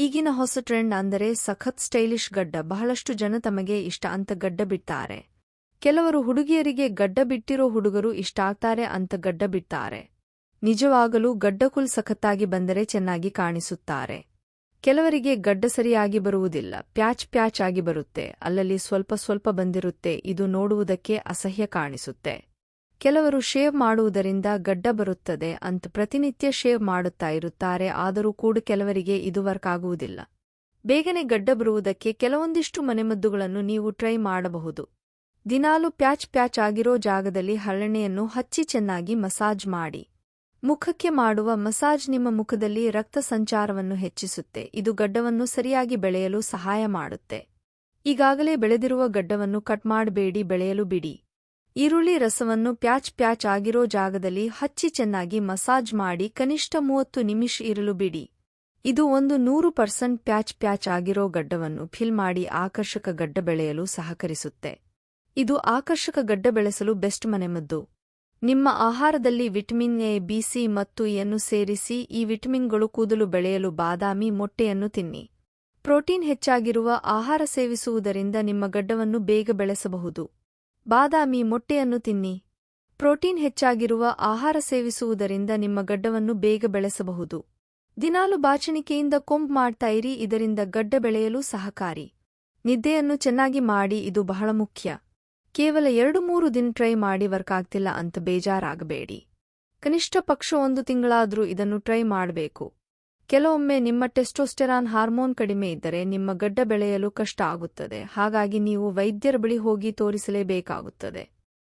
ಈಗಿನ ಹೊಸ ಟ್ರೆಂಡ್ ಅಂದರೆ ಸಖತ್ ಸ್ಟೈಲಿಶ್ ಗಡ್ಡ. ಬಹಳಷ್ಟು ಜನ ತಮಗೆ ಇಷ್ಟ ಅಂತ ಗಡ್ಡ ಬಿಡ್ತಾರೆ. ಕೆಲವರು ಹುಡುಗಿಯರಿಗೆ ಗಡ್ಡ ಬಿಟ್ಟಿರೋ ಹುಡುಗರು ಇಷ್ಟಾಗ್ತಾರೆ ಅಂತ ಗಡ್ಡ ಬಿಡ್ತಾರೆ. ನಿಜವಾಗಲೂ ಗಡ್ಡಕುಲ್ ಸಖತ್ತಾಗಿ ಬಂದರೆ ಚೆನ್ನಾಗಿ ಕಾಣಿಸುತ್ತಾರೆ. ಕೆಲವರಿಗೆ ಗಡ್ಡ ಸರಿಯಾಗಿ ಬರುವುದಿಲ್ಲ. ಪ್ಯಾಚ್ ಪ್ಯಾಚ್ ಆಗಿ ಬರುತ್ತೆ. ಅಲ್ಲಲ್ಲಿ ಸ್ವಲ್ಪ ಸ್ವಲ್ಪ ಬಂದಿರುತ್ತೆ. ಇದು ನೋಡುವುದಕ್ಕೆ ಅಸಹ್ಯ ಕಾಣಿಸುತ್ತೆ. ಕೆಲವರು ಶೇವ್ ಮಾಡುವುದರಿಂದ ಗಡ್ಡ ಬರುತ್ತದೆ ಅಂತ ಪ್ರತಿನಿತ್ಯ ಶೇವ್ ಮಾಡುತ್ತಾ ಇರುತ್ತಾರೆ, ಆದರೂ ಕೂಡ ಕೆಲವರಿಗೆ ಇದು ವರ್ಕ್ ಆಗುವುದಿಲ್ಲ. ಬೇಗನೆ ಗಡ್ಡ ಬರುವುದಕ್ಕೆ ಕೆಲವೊಂದಿಷ್ಟು ಮನೆಮದ್ದುಗಳನ್ನು ನೀವು ಟ್ರೈ ಮಾಡಬಹುದು. ದಿನಾಲು ಪ್ಯಾಚ್ ಪ್ಯಾಚ್ ಆಗಿರೋ ಜಾಗದಲ್ಲಿ ಹರಳೆಣ್ಣೆಯನ್ನು ಹಚ್ಚಿ ಚೆನ್ನಾಗಿ ಮಸಾಜ್ ಮಾಡಿ. ಮುಖಕ್ಕೆ ಮಾಡುವ ಮಸಾಜ್ ನಿಮ್ಮ ಮುಖದಲ್ಲಿ ರಕ್ತ ಸಂಚಾರವನ್ನು ಹೆಚ್ಚಿಸುತ್ತೆ, ಇದು ಗಡ್ಡವನ್ನು ಸರಿಯಾಗಿ ಬೆಳೆಯಲು ಸಹಾಯ ಮಾಡುತ್ತೆ. ಈಗಾಗಲೇ ಬೆಳೆದಿರುವ ಗಡ್ಡವನ್ನು ಕಟ್ ಮಾಡಬೇಡಿ, ಬೆಳೆಯಲು ಬಿಡಿ. ಈರುಳ್ಳಿ ರಸವನ್ನು ಪ್ಯಾಚ್ ಪ್ಯಾಚ್ ಆಗಿರೋ ಜಾಗದಲ್ಲಿ ಹಚ್ಚಿ ಚೆನ್ನಾಗಿ ಮಸಾಜ್ ಮಾಡಿ ಕನಿಷ್ಠ ಮೂವತ್ತು ನಿಮಿಷ ಇರಲು ಬಿಡಿ. ಇದು ಒಂದು ನೂರು ಪರ್ಸೆಂಟ್ ಪ್ಯಾಚ್ ಪ್ಯಾಚ್ ಆಗಿರೋ ಗಡ್ಡವನ್ನು ಫಿಲ್ ಮಾಡಿ ಆಕರ್ಷಕ ಗಡ್ಡ ಬೆಳೆಯಲು ಸಹಕರಿಸುತ್ತೆ. ಇದು ಆಕರ್ಷಕ ಗಡ್ಡ ಬೆಳೆಸಲು ಬೆಸ್ಟ್ ಮನೆಮದ್ದು. ನಿಮ್ಮ ಆಹಾರದಲ್ಲಿ ವಿಟಮಿನ್ ಎ, ಬಿ, ಸಿ ಮತ್ತು ಎನ್ನು ಸೇರಿಸಿ ಈ ವಿಟಮಿನ್ಗಳು ಕೂದಲು ಬೆಳೆಯಲು ಬಾದಾಮಿ ಮೊಟ್ಟೆಯನ್ನು ತಿನ್ನಿ. ಪ್ರೋಟೀನ್ ಹೆಚ್ಚಾಗಿರುವ ಆಹಾರ ಸೇವಿಸುವುದರಿಂದ ನಿಮ್ಮ ಗಡ್ಡವನ್ನು ಬೇಗ ಬೆಳೆಸಬಹುದು. ಬಾದಾಮಿ ಮೊಟ್ಟೆಯನ್ನು ತಿನ್ನಿ. ಪ್ರೋಟೀನ್ ಹೆಚ್ಚಾಗಿರುವ ಆಹಾರ ಸೇವಿಸುವುದರಿಂದ ನಿಮ್ಮ ಗಡ್ಡವನ್ನು ಬೇಗ ಬೆಳೆಸಬಹುದು. ದಿನಾಲು ಬಾಚಣಿಕೆಯಿಂದ ಕೊಂಬ್ ಮಾಡ್ತಾ ಇರಿ, ಇದರಿಂದ ಗಡ್ಡ ಬೆಳೆಯಲು ಸಹಕಾರಿ. ನಿದ್ದೆಯನ್ನು ಚೆನ್ನಾಗಿ ಮಾಡಿ, ಇದು ಬಹಳ ಮುಖ್ಯ. ಕೇವಲ ಎರಡು ಮೂರು ದಿನ ಟ್ರೈ ಮಾಡಿ, ವರ್ಕ್ ಆಗ್ತಿಲ್ಲ ಅಂತ ಬೇಜಾರಾಗಬೇಡಿ. ಕನಿಷ್ಠ ಪಕ್ಷ ಒಂದು ತಿಂಗಳಾದರೂ ಇದನ್ನು ಟ್ರೈ ಮಾಡಬೇಕು. ಕೆಲವೊಮ್ಮೆ ನಿಮ್ಮ ಟೆಸ್ಟೋಸ್ಟೆರಾನ್ ಹಾರ್ಮೋನ್ ಕಡಿಮೆ ಇದ್ದರೆ ನಿಮ್ಮ ಗಡ್ಡ ಬೆಳೆಯಲು ಕಷ್ಟ ಆಗುತ್ತದೆ. ಹಾಗಾಗಿ ನೀವು ವೈದ್ಯರ ಬಳಿ ಹೋಗಿ ತೋರಿಸಲೇಬೇಕಾಗುತ್ತದೆ.